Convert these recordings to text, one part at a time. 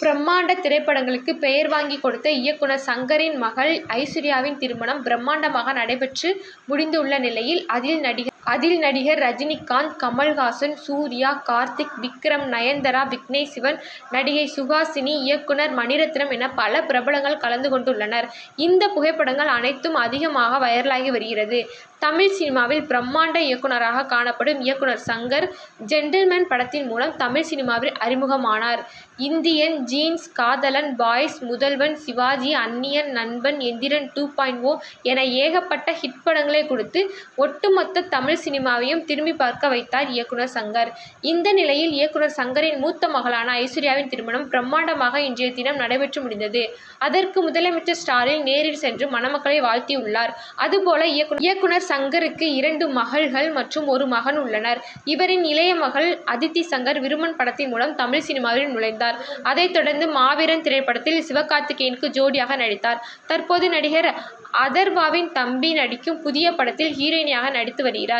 பிரம்மாண்ட திரைப்படங்களுக்கு பெயர் வாங்கி கொடுத்த இயக்குனர் சங்கரின் மகள் ஐஸ்வர்யாவின் திருமணம் பிரம்மாண்டமாக நடைபெற்று முடிந்துள்ள நிலையில் அதில் நடிகர் அதில் நடிகர் ரஜினிகாந்த் கமல்ஹாசன் சூர்யா கார்த்திக் விக்ரம் நயன்தாரா விக்னேஷ் சிவன் நடிகை சுஹாசினி இயக்குனர் மணிரத்னம் என பல பிரபலங்கள் கலந்து கொண்டுள்ளனர். இந்த புகைப்படங்கள் அனைத்தும் அதிகமாக வைரலாகி வருகிறது. தமிழ் சினிமாவில் பிரம்மாண்ட இயக்குனராக காணப்படும் இயக்குனர் சங்கர் ஜென்டில்மேன் படத்தின் மூலம் தமிழ் சினிமாவில் அறிமுகமானார். Indian Jeans Kadhalan Boys Mudhalvan Sivaji Anniyan Nanban Enthiran two point ஓ என ஏகப்பட்ட ஹிட் படங்களை கொடுத்து ஒட்டுமொத்த தமிழ் சினிமாவையும் திரும்பி பார்க்க வைத்தார் இயக்குனர் சங்கர். இந்த நிலையில் இயக்குனர் சங்கரின் மூத்த மகளான ஐஸ்வர்யாவின் திருமணம் பிரம்மாண்டமாக இன்றைய தினம் நடைபெற்று முடிந்தது. அதற்கு முதலமைச்சர் ஸ்டாலின் நேரில் சென்று மணமக்களை வாழ்த்தியுள்ளார். அதுபோல இயக்குனர் இயக்குனர் சங்கருக்கு இரண்டு மகள்கள் மற்றும் ஒரு மகன் உள்ளனர். இவரின் இளைய மகள் அதித்தி சங்கர் விருமன் படத்தின் மூலம் தமிழ் சினிமாவில் நுழைந்தார். அதைத் தொடர்ந்து மாவீரன் திரைப்படத்தில் சிவகார்த்திகேயனுக்கு ஜோடியாக நடித்தார். தற்போது நடிகர் அதர்வாவின் தம்பி நடிக்கும் புதிய படத்தில் ஹீரோயினியாக நடித்து வருகிறார்.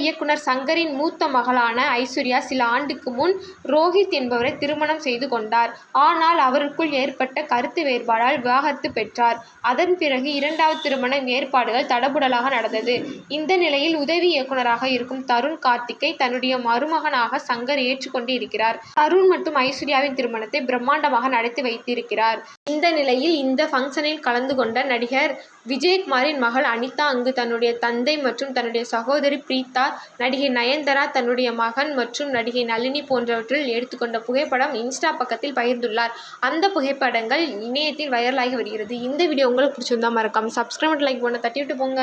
இயக்குனர் சங்கரின் மூத்த மகளான ஐஸ்வர்யா சில ஆண்டுக்கு முன் ரோஹித் என்பவரை திருமணம் செய்து கொண்டார். ஆனால் அவருக்குள் ஏற்பட்ட கருத்து வேறுபாடால் விவாகரத்து பெற்றார். அதன் பிறகு இரண்டாவது திருமண ஏற்பாடுகள் தடபுடலாக நடந்தது. இந்த நிலையில் உதவி இயக்குனராக இருக்கும் தருண் கார்த்திக்கை தன்னுடைய மருமகனாக சங்கர் ஏற்றுக்கொண்டு இருக்கிறார். தருண் மற்றும் ஐஸ்வர்யாவின் திருமணத்தை பிரம்மாண்டமாக நடத்தி வைத்திருக்கிறார். இந்த நிலையில் இந்த ஃபங்க்ஷனில் கலந்து கொண்ட நடிகர் விஜயகுமாரின் மகள் அனிதா அங்கு தன்னுடைய தந்தை மற்றும் தன்னுடைய சகோதரி பிரீதா பிரீத்தா நடிகை நயன்தாரா தன்னுடைய மகன் மற்றும் நடிகை நளினி போன்றவற்றில் எடுத்துக்கொண்ட புகைப்படம் இன்ஸ்டா பக்கத்தில் பகிர்ந்துள்ளார். அந்த புகைப்படங்கள் இணையத்தில் வைரலாகி வருகிறது. இந்த வீடியோ உங்களுக்கு பிடிச்சிருந்தா மறக்காம சப்ஸ்கிரைப் லைக் பண்ண தட்டி விட்டு போங்க.